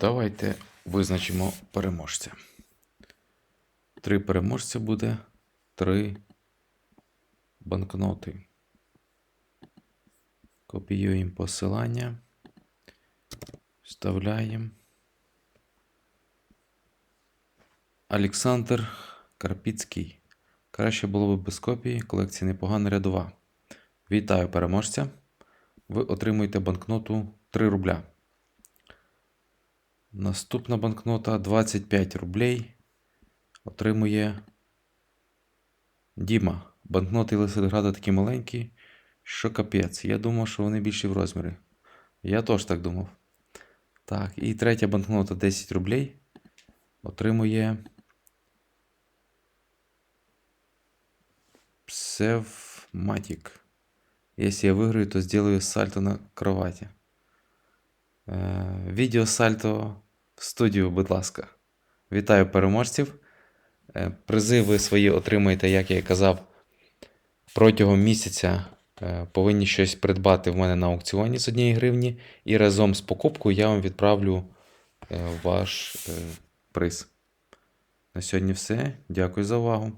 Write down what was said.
Давайте визначимо переможця. Три переможця буде три банкноти. Копіюємо посилання. Вставляємо. Олександр Карпіцький. Краще було б без копії. Колекція непогана рядова. Вітаю переможця. Ви отримуєте банкноту 3 рубля. Наступна банкнота 25 рублей. Отримує Діма. Банкноти Лисограда такі маленькі, що капець. Я думав, що вони більші в розмірі. Я теж так думав. Так, і третя банкнота 10 рублей. Отримує Псевматик. Если я выиграю, то сделаю сальто на кровати. Відео сальто в студію, будь ласка. Вітаю переможців. Е, Призи ви свої отримаєте, як я і казав, протягом місяця е, повинні щось придбати в мене на аукціоні з однієї гривні. І разом з покупкою я вам відправлю е, ваш приз. На сьогодні все. Дякую за увагу.